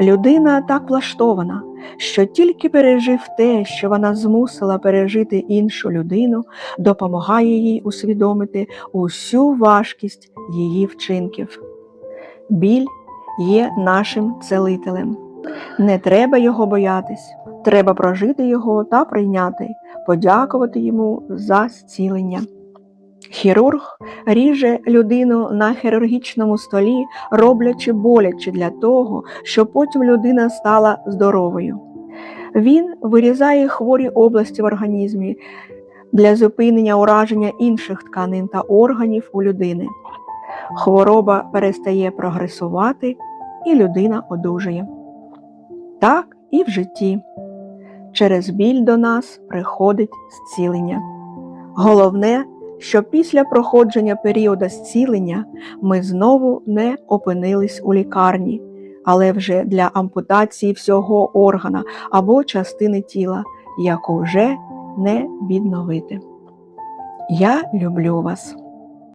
Людина так влаштована, що тільки пережив те, що вона змусила пережити іншу людину, допомагає їй усвідомити усю важкість її вчинків. Біль є нашим целителем. Не треба його боятись, треба прожити його та прийняти, подякувати йому за зцілення. Хірург ріже людину на хірургічному столі, роблячи боляче для того, щоб потім людина стала здоровою. Він вирізає хворі області в організмі для зупинення ураження інших тканин та органів у людини. Хвороба перестає прогресувати, і людина одужує. Так і в житті. Через біль до нас приходить зцілення. Головне, щоб після проходження періоду зцілення ми знову не опинились у лікарні, але вже для ампутації всього органа або частини тіла, яку вже не відновити. Я люблю вас.